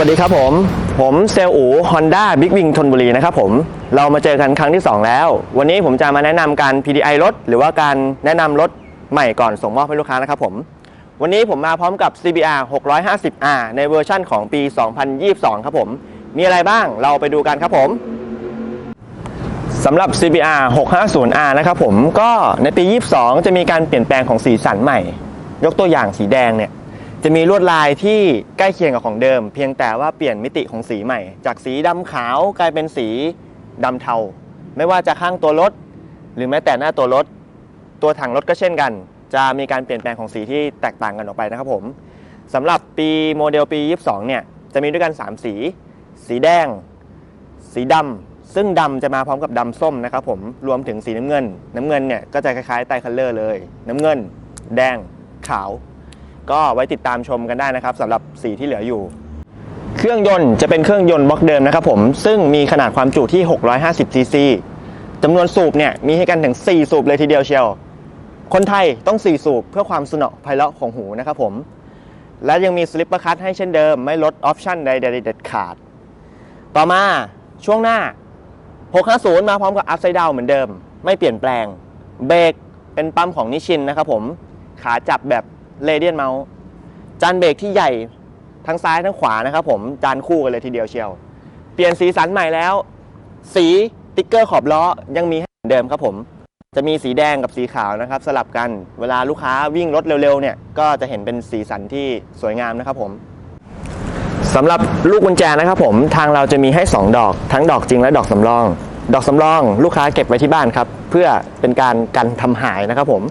วัสดีครับผม ผมเซลล์อูฮอนด้าบิ๊กวิงธนบุรีนะครับผม เรามาเจอกันครั้งที่ 2 แล้ว วันนี้ผมจะมาแนะนำการ PDI รถ หรือว่าการแนะนำรถใหม่ก่อนส่งมอบให้ลูกค้านะครับผม วันนี้ผมมาพร้อมกับ CBR 650R ในเวอร์ชั่นของปี 2022 ครับผม มีอะไรบ้างเราไปดูกันครับผมสำหรับ CBR 650R นะครับผมก็ในปี 22 จะมีการเปลี่ยนแปลงของสีสันใหม่ ยกตัวอย่างสีแดงเนี่ย จะมีลวดลายที่ใกล้เคียงกับของเดิม เพียงแต่ว่าเปลี่ยนมิติของสีใหม่ จากสีดำขาวกลายเป็นสีดำเทา ไม่ว่าจะข้างตัวรถ หรือแม้แต่หน้าตัวรถ ตัวถังรถก็เช่นกัน จะมีการเปลี่ยนแปลงของสีที่แตกต่างกันออกไปนะครับผมสำหรับปีโมเดลปี 22 เนี่ยจะมีด้วยกัน 3 สี สีแดง สีดำซึ่งดำจะมาพร้อมกับดำส้มนะครับผมรวมถึงสีน้ำเงิน น้ำเงินเนี่ยก็จะคล้ายๆไตคัลเลอร์เลย น้ำเงิน แดงขาว ก็ไว้ติดตามชมกันได้นะครับสำหรับสีที่เหลืออยู่ เครื่องยนต์จะเป็นเครื่องยนต์บล็อกเดิมนะครับผมซึ่งมีขนาดความจุที่ 650ซีซีจำนวนสูบเนี่ยมีให้กันถึง 4 สูบเลยทีเดียวเชียว คนไทยต้อง 4 สูบเพื่อความสนอไพเราะของหูนะครับผม และยังมีสลิปเปอร์คัทให้เช่นเดิม ไม่ลดออปชั่นใดๆเด็ดขาด ต่อมาช่วงหน้า 650 มาพร้อมกับ Upside Down เหมือนเดิม ไม่เปลี่ยนแปลง เบรกเป็นปั๊มของนิชินนะครับผม ขาจับแบบ เรเดียนเมาส์จานเบรกที่ใหญ่ทั้งซ้ายทั้งขวานะครับผมจานคู่กันเลยทีเดียวเชียว เปลี่ยนสีสันใหม่แล้ว สีติ๊กเกอร์ขอบล้อยังมีให้เหมือนเดิมครับผม จะมีสีแดงกับสีขาวนะครับ สลับกันเวลาลูกค้าวิ่งรถเร็วๆเนี่ยก็จะเห็นเป็นสีสันที่สวยงามนะครับผมสำหรับลูกกุญแจนะครับผมทางเราจะมีให้ 2 ดอก ทั้งดอกจริงและดอกสำรอง ดอกสำรอง ลูกค้าเก็บไว้ที่บ้านครับ เพื่อเป็นการกันทำหายนะครับผม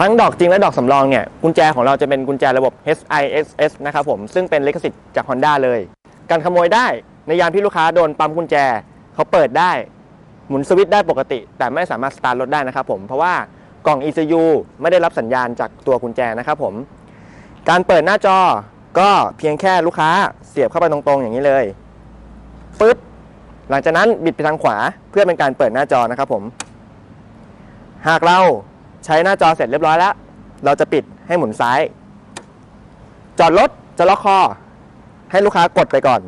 ทั้งดอกจริงและดอกสำรองเนี่ยกุญแจของเราจะเป็นกุญแจระบบ HISS นะครับผมซึ่งเป็นลิขสิทธิ์จาก Honda เลย การขโมยได้ในยามที่ลูกค้าโดนปั๊มกุญแจเขาเปิดได้ หมุนสวิตช์ได้ปกติ แต่ไม่สามารถสตาร์ทรถได้นะครับผมเพราะว่ากล่อง ECU ไม่ได้รับสัญญาณจากตัวกุญแจนะครับผมการเปิดหน้าจอก็เพียงแค่ลูกค้าเสียบเข้าไปตรงๆ อย่างนี้เลยปึ๊บหลังจากนั้นบิดไปทางขวาเพื่อเป็นการเปิดหน้าจอนะครับผม หากเรา ใช้หน้าจอเสร็จเรียบร้อยแล้ว เราจะปิดให้หมุนซ้าย จอดรถจะล็อกคอ ให้ลูกค้ากดไปก่อน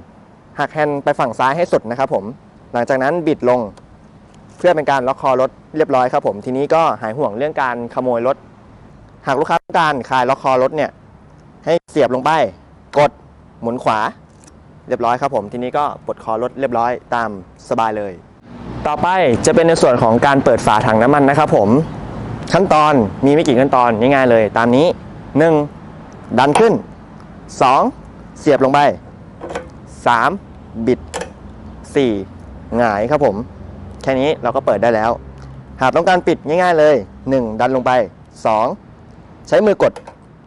หักแฮนด์ไปฝั่งซ้ายให้สุดนะครับผม หลังจากนั้นบิดลง เพื่อเป็นการล็อกคอรถเรียบร้อยครับผม ทีนี้ก็หายห่วงเรื่องการขโมยรถ หากลูกค้าต้องการคลายล็อกคอรถเนี่ย ให้เสียบลงไป กดหมุนขวา เรียบร้อยครับผม ทีนี้ก็ปลดคอรถเรียบร้อยตามสบายเลย ต่อไปจะเป็นในส่วนของการเปิดฝาถังน้ำมันนะครับผม ขั้นตอนมีไม่กี่ขั้นตอนง่ายๆเลย ตามนี้ 1. ดันขึ้น 2. เสียบลงไป 3. บิด 4. หงายครับผม แค่นี้เราก็เปิดได้แล้ว หากต้องการปิดง่ายๆเลย 1. ดันลงไป 2. ใช้มือกด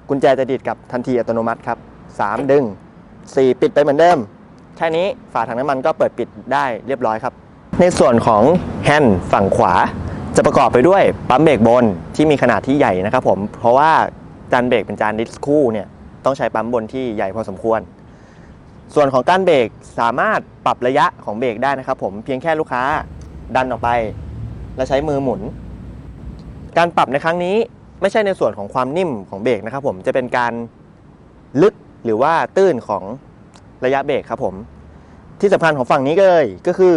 กุญแจจะดีดกลับทันทีอัตโนมัติครับ 3. ดึง 4. ปิดไปเหมือนเดิม แค่นี้ฝาถังน้ำมันก็เปิดปิดได้เรียบร้อยครับ ในส่วนของแฮนด์ฝั่งขวา จะประกอบไปด้วยปั๊มเบรกบนที่มีขนาดที่ใหญ่นะครับผม เพราะว่าจานเบรกเป็นจานดิสคู่เนี่ยต้องใช้ปั๊มบนที่ใหญ่พอสมควร ส่วนของก้านเบรกสามารถปรับระยะของเบรกได้นะครับผมเพียงแค่ลูกค้าดันออกไป แล้วใช้มือหมุน การปรับในครั้งนี้ไม่ใช่ในส่วนของความนิ่มของเบรกนะครับผมจะเป็นการลึกหรือว่าตื้นของระยะเบรกครับผม ที่สำคัญของฝั่งนี้เลยก็คือ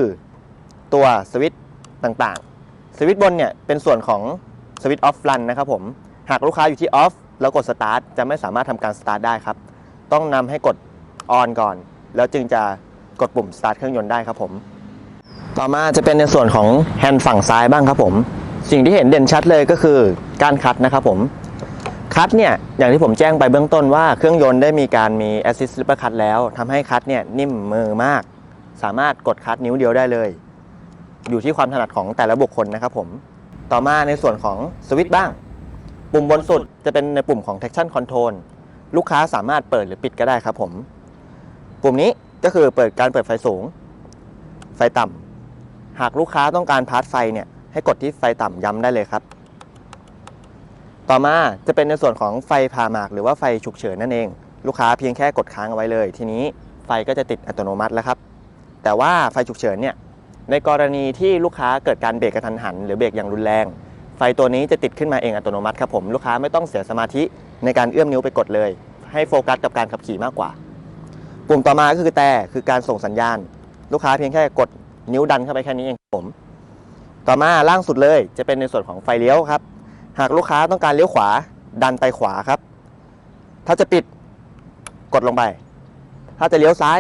ตัวสวิตช์ต่างๆ สวิตช์บนเนี่ยเป็นส่วนของสวิตช์ออฟรันนะครับผม หากลูกค้าอยู่ที่ออฟแล้วกดสตาร์ทจะไม่สามารถทำการสตาร์ทได้ครับ ต้องนำให้กดออนก่อน แล้วจึงจะกดปุ่มสตาร์ทเครื่องยนต์ได้ครับผม ต่อมาจะเป็นในส่วนของแฮนด์ฝั่งซ้ายบ้างครับผม สิ่งที่เห็นเด่นชัดเลยก็คือการคัดนะครับผมคัดเนี่ยอย่างที่ผมแจ้งไปเบื้องต้นว่าเครื่องยนต์ได้มีการมี assist slipper cut แล้วทำให้คัดเนี่ยนิ่มมือมาก สามารถกดคัดนิ้วเดียวได้เลย อยู่ที่ความถนัดของแต่ละบุคคลนะครับผมต่อมาในส่วนของสวิตช์บ้าง ปุ่มบนสุดจะเป็นในปุ่มของ traction control ลูกค้าสามารถเปิดหรือปิดก็ได้ครับผม ปุ่มนี้ก็คือเปิดการเปิดไฟสูง ไฟต่ำหากลูกค้าต้องการพาร์ทไฟเนี่ยให้กดที่ไฟต่ำย้ำได้เลยครับ ต่อมาจะเป็นในส่วนของไฟพาหมาก หรือว่าไฟฉุกเฉินนั่นเอง ลูกค้าเพียงแค่กดค้างเอาไว้เลย ทีนี้ไฟก็จะติดอัตโนมัติแล้วครับ แต่ว่าไฟฉุกเฉินเนี่ย ในกรณีที่ลูกค้าเกิดการเบรกกระทันหัน หรือเบรกอย่างรุนแรง ไฟตัวนี้จะติดขึ้นมาเองอัตโนมัติครับผมลูกค้าไม่ต้องเสียสมาธิในการเอื้อมนิ้วไปกดเลย ให้โฟกัสกับการขับขี่มากกว่า ปุ่มต่อมาก็คือแต่คือการส่งสัญญาณ ลูกค้าเพียงแค่กดนิ้วดันเข้าไปแค่นี้เองครับผม ต่อมาล่างสุดเลยจะเป็นในส่วนของไฟเลี้ยวครับ หากลูกค้าต้องการเลี้ยวขวา ดันไปขวาครับ ถ้าจะปิดกดลงไป ถ้าจะเลี้ยวซ้าย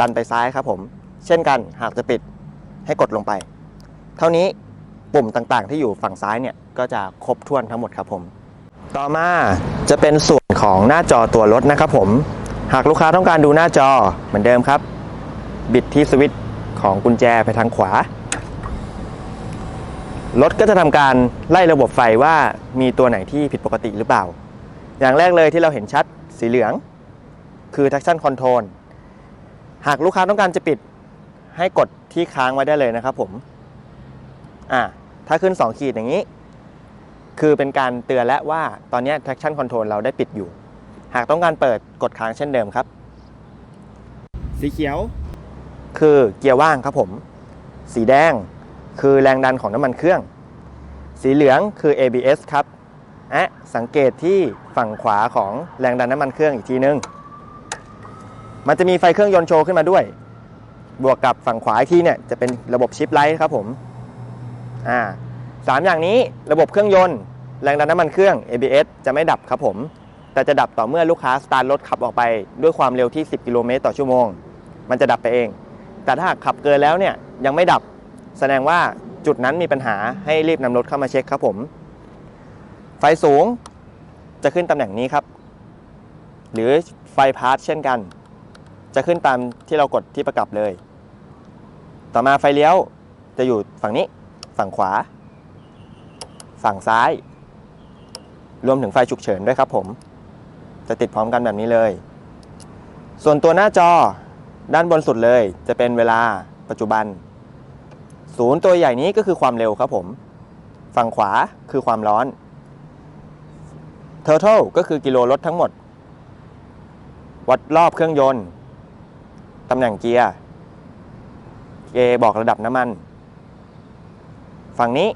ดันไปซ้ายครับผม เช่นกันหากจะปิด ให้กดลงไป เท่านี้ปุ่มต่างๆ ที่อยู่ฝั่งซ้ายเนี่ยก็จะครบถ้วนทั้งหมดครับผม ต่อมาจะเป็นส่วนของหน้าจอตัวรถนะครับผม หากลูกค้าต้องการดูหน้าจอเหมือนเดิมครับ บิดที่สวิตช์ของกุญแจไปทางขวารถก็จะทำการไล่ระบบไฟว่ามีตัวไหนที่ผิดปกติหรือเปล่า อย่างแรกเลยที่เราเห็นชัดสีเหลือง คือ traction control หากลูกค้าต้องการจะปิด ให้กดที่ค้างไว้ได้เลยนะครับผมอ่าถ้าขึ้น 2 ขีดอย่างนี้ คือเป็นการเตือนแล้วว่าตอนนี้ traction control เราได้ปิดอยู่ หากต้องการเปิดกดค้างเช่นเดิมครับ สีเขียว คือเกียร์ว่างครับผม สีแดงคือแรงดันของน้ำมันเครื่อง สีเหลืองคือ ABS ครับและสังเกตที่ฝั่งขวาของแรงดันน้ำมันเครื่องอีกทีนึง มันจะมีไฟเครื่องยนต์โชว์ขึ้นมาด้วยบ วกกับฝั่งขวาอีกทีเนี่ยจะเป็นระบบชิปไลท์ครับผมอ่าสามอย่างนี้ระบบเครื่องยนต์ แรงดันน้ำมันเครื่อง ABS จะไม่ดับครับผม แต่จะดับต่อเมื่อลูกค้าสตาร์ทรถขับออกไปด้วยความเร็วที่ 10 กิโลเมตรต่อชั่วโมง มันจะดับไปเอง แต่ถ้าหากขับเกินแล้วเนี่ยยังไม่ดับ แสดงว่าจุดนั้นมีปัญหาให้รีบนำรถเข้ามาเช็คครับผม ไฟสูงจะขึ้นตำแหน่งนี้ครับ หรือไฟพาร์ทเช่นกัน จะขึ้นตามที่เรากดที่ประกับเลย ต่อมาไฟเลี้ยวจะอยู่ฝั่งนี้ ฝั่งขวา ฝั่งซ้าย รวมถึงไฟฉุกเฉินด้วยครับผม จะติดพร้อมกันแบบนี้เลย ส่วนตัวหน้าจอด้านบนสุดเลย จะเป็นเวลาปัจจุบัน ศูนย์ตัวใหญ่นี้ก็คือความเร็วครับผม ฝั่งขวาคือความร้อน Total ก็คือกิโลรถทั้งหมด วัดรอบเครื่องยนต์ ตำแหน่งเกียร์ เอบอกระดับน้ำมัน ฝั่งนี้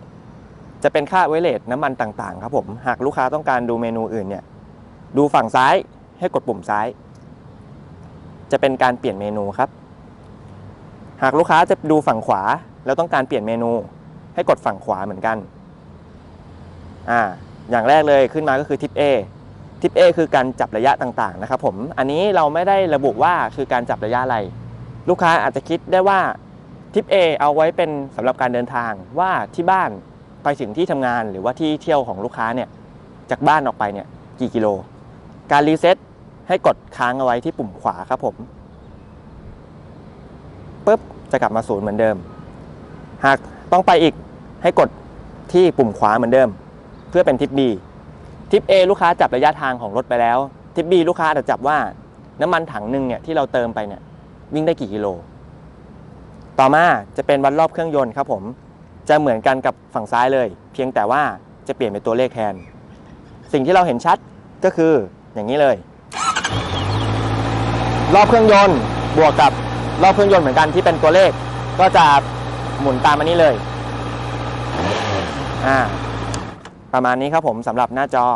จะเป็นค่าไวเลทน้ำมันต่างๆ ครับผม หากลูกค้าต้องการดูเมนูอื่นเนี่ย ดูฝั่งซ้ายให้กดปุ่มซ้าย จะเป็นการเปลี่ยนเมนูครับ หากลูกค้าจะดูฝั่งขวา แล้วต้องการเปลี่ยนเมนู ให้กดฝั่งขวาเหมือนกัน อ่า อย่างแรกเลยขึ้นมาก็คือทิป A ทิป A คือการจับระยะต่างๆ นะครับผม อันนี้เราไม่ได้ระบุว่าคือการจับระยะอะไร ลูกค้าอาจจะคิดได้ว่า ทิป A เอาไว้เป็นสำหรับการเดินทางว่าที่บ้านไปถึงที่ทำงานหรือว่าที่เที่ยวของลูกค้าเนี่ยจากบ้านออกไปเนี่ยกี่กิโล การรีเซ็ตให้กดค้างเอาไว้ที่ปุ่มขวาครับผมปุ๊บจะกลับมาศูนย์เหมือนเดิม หากต้องไปอีกให้กดที่ปุ่มขวาเหมือนเดิม เพื่อเป็นทิป B ทิป A ลูกค้าจับระยะทางของรถไปแล้ว ทิป B ลูกค้าอาจจะจับว่าน้ำมันถังหนึ่งเนี่ยที่เราเติมไปเนี่ยวิ่งได้กี่กิโล ต่อมาจะเป็นวัดรอบเครื่องยนต์ครับผม จะเหมือนกันกับฝั่งซ้ายเลย เพียงแต่ว่าจะเปลี่ยนเป็นตัวเลขแทน สิ่งที่เราเห็นชัดก็คืออย่างนี้เลย รอบเครื่องยนต์บวกกับรอบเครื่องยนต์เหมือนกันที่เป็นตัวเลข ก็จะหมุนตามอันนี้เลยอ่าประมาณนี้ครับผมสำหรับหน้าจอ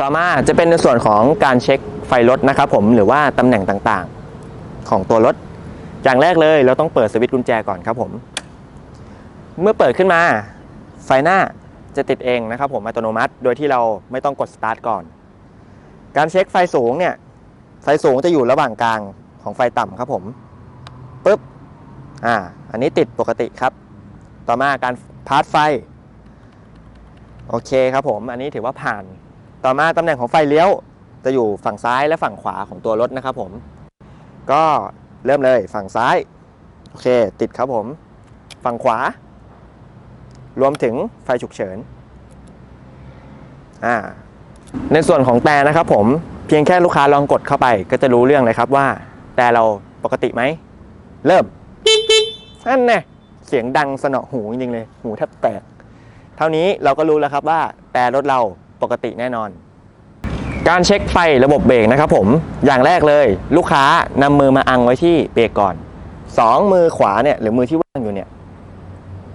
ต่อมาจะเป็นในส่วนของการเช็คไฟรถนะครับผมหรือว่าตำแหน่งต่างๆ ของตัวรถ อย่างแรกเลยเราต้องเปิดสวิตช์กุญแจก่อนครับผม เมื่อเปิดขึ้นมา ไฟหน้าจะติดเองนะครับผมอัตโนมัติ โดยที่เราไม่ต้องกดสตาร์ทก่อน การเช็คไฟสูงเนี่ย ไฟสูงจะอยู่ระหว่างกลางของไฟต่ำครับผมปุ๊บอ่า อันนี้ติดปกติครับ ต่อมาการพาร์ทไฟ โอเคครับผม อันนี้ถือว่าผ่าน ต่อมาตำแหน่งของไฟเลี้ยว จะอยู่ฝั่งซ้ายและฝั่งขวาของตัวรถนะครับผม ก็ เริ่มเลยฝั่งซ้าย โอเค ติดครับผม ฝั่งขวา รวมถึงไฟฉุกเฉินอ่าในส่วนของแต่นะครับผมเพียงแค่ลูกค้าลองกดเข้าไป ก็จะรู้เรื่องเลยครับว่า แต่เราปกติไหม เริ่มนั่นแน่เสียงดังสนอหูจริงๆเลย หูแทบแตก เท่านี้เราก็รู้แล้วครับว่า แต่รถเราปกติแน่นอน การเช็คไฟระบบเบรกนะครับผมอย่างแรกเลยลูกค้านำมือมาอังไว้ที่เบรกก่อนสองมือขวาเนี่ยหรือมือที่ว่างอยู่เนี่ย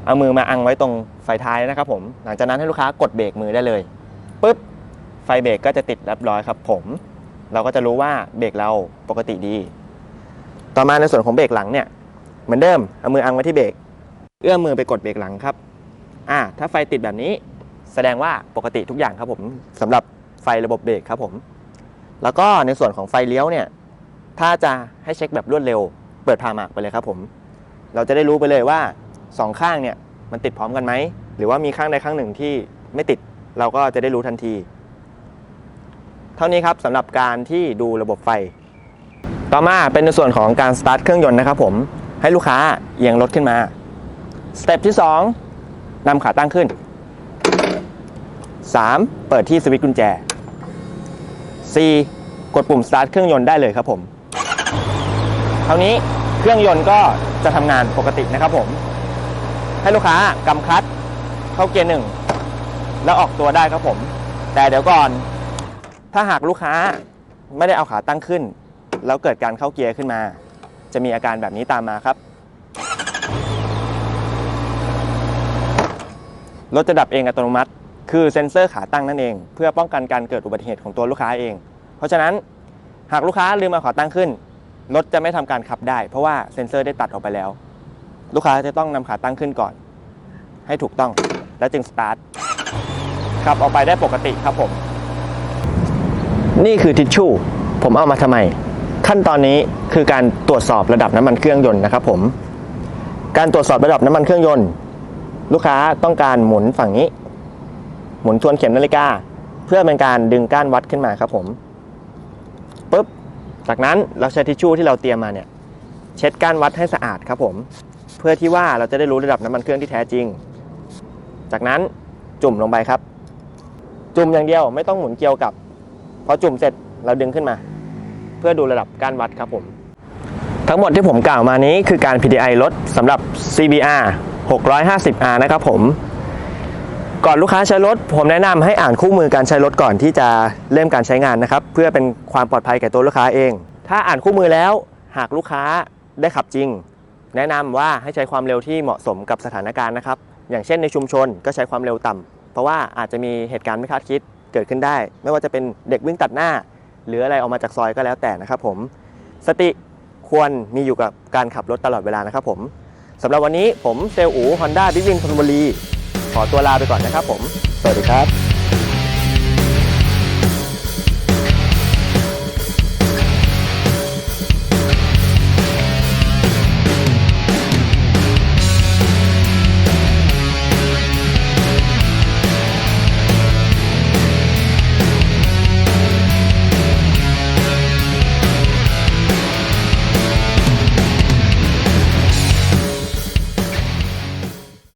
เอามือมาอังไว้ตรงไฟท้ายนะครับผมหลังจากนั้นให้ลูกค้ากดเบรกมือได้เลยปุ๊บไฟเบรกก็จะติดเรียบร้อยครับ ผม เราก็จะรู้ว่าเบรกเราปกติดี ต่อมาในส่วนของเบรกหลังเนี่ยเหมือนเดิมเอามืออังไว้ที่เบรกเอื้อมมือไปกดเบรกหลังครับอ่าถ้าไฟติดแบบนี้แสดงว่าปกติทุกอย่างครับผมสำหรับ ไฟระบบเบรกครับผม แล้วก็ในส่วนของไฟเลี้ยวเนี่ย ถ้าจะให้เช็คแบบรวดเร็ว เปิดพาหมากไปเลยครับผม เราจะได้รู้ไปเลยว่าสองข้างเนี่ยมันติดพร้อมกันไหม หรือว่ามีข้างใดข้างหนึ่งที่ไม่ติด เราก็จะได้รู้ทันที เท่านี้ครับสำหรับการที่ดูระบบไฟ ต่อมาเป็นในส่วนของการสตาร์ทเครื่องยนต์นะครับผม ให้ลูกค้าเอียงรถขึ้นมา สเต็ปที่ 2นำขาตั้งขึ้น 3. เปิดที่สวิตช์กุญแจ 4. กดปุ่มสตาร์ทเครื่องยนต์ได้เลยครับผมเท่านี้เครื่องยนต์ก็จะทำงานปกตินะครับผม ให้ลูกค้ากำคลัตช์เข้าเกียร์หนึ่งแล้วออกตัวได้ครับผม แต่เดี๋ยวก่อน ถ้าหากลูกค้าไม่ได้เอาขาตั้งขึ้น แล้วเกิดการเข้าเกียร์ขึ้นมา จะมีอาการแบบนี้ตามมาครับรถจะดับเองอัตโนมัติ คือเซ็นเซอร์ขาตั้งนั่นเอง เพื่อป้องกันการเกิดอุบัติเหตุของตัวลูกค้าเอง เพราะฉะนั้นหากลูกค้าลืมเอาขาตั้งขึ้นรถจะไม่ทำการขับได้ เพราะว่าเซ็นเซอร์ได้ตัดออกไปแล้ว ลูกค้าจะต้องนำขาตั้งขึ้นก่อน ให้ถูกต้องแล้วจึงสตาร์ทขับออกไปได้ปกติครับผม นี่คือทิชชู่ผมเอามาทำไม ขั้นตอนนี้คือการตรวจสอบระดับน้ำมันเครื่องยนต์นะครับ ผม การตรวจสอบระดับน้ำมันเครื่องยนต์ ลูกค้าต้องการหมุนฝั่งนี้ หมุนทวนเข็มนาฬิกา เพื่อเป็นการดึงก้านวัดขึ้นมาครับผมปุ๊บจากนั้นเราใช้ทิชชู่ที่เราเตรียมมาเนี่ยเช็ดก้านวัดให้สะอาดครับผม เพื่อที่ว่าเราจะได้รู้ระดับน้ำมันเครื่องที่แท้จริง จากนั้นจุ่มลงไปครับ จุ่มอย่างเดียวไม่ต้องหมุนเกลียวกับพอจุ่มเสร็จเราดึงขึ้นมา เพื่อดูระดับก้านวัดครับผม ทั้งหมดที่ผมกล่าวมานี้คือการ PDI รถสำหรับ CBR 650R นะครับผม ก่อนลูกค้าใช้รถ ผมแนะนำให้อ่านคู่มือการใช้รถก่อนที่จะเริ่มการใช้งานนะครับ เพื่อเป็นความปลอดภัยแก่ตัวลูกค้าเอง ถ้าอ่านคู่มือแล้วหากลูกค้าได้ขับจริง แนะนำว่าให้ใช้ความเร็วที่เหมาะสมกับสถานการณ์นะครับ อย่างเช่นในชุมชนก็ใช้ความเร็วต่ำเพราะว่าอาจจะมีเหตุการณ์ไม่คาดคิดเกิดขึ้นได้ ไม่ว่าจะเป็นเด็กวิ่งตัดหน้า หรืออะไรออกมาจากซอยก็แล้วแต่นะครับผมสติควรมีอยู่กับการขับรถตลอดเวลานะครับผมสำหรับวันนี้ผมเซลล์อูฮอนด้าบิ๊กวินธนบุรี ขอตัวลาไปก่อนนะครับผม สวัสดีครับ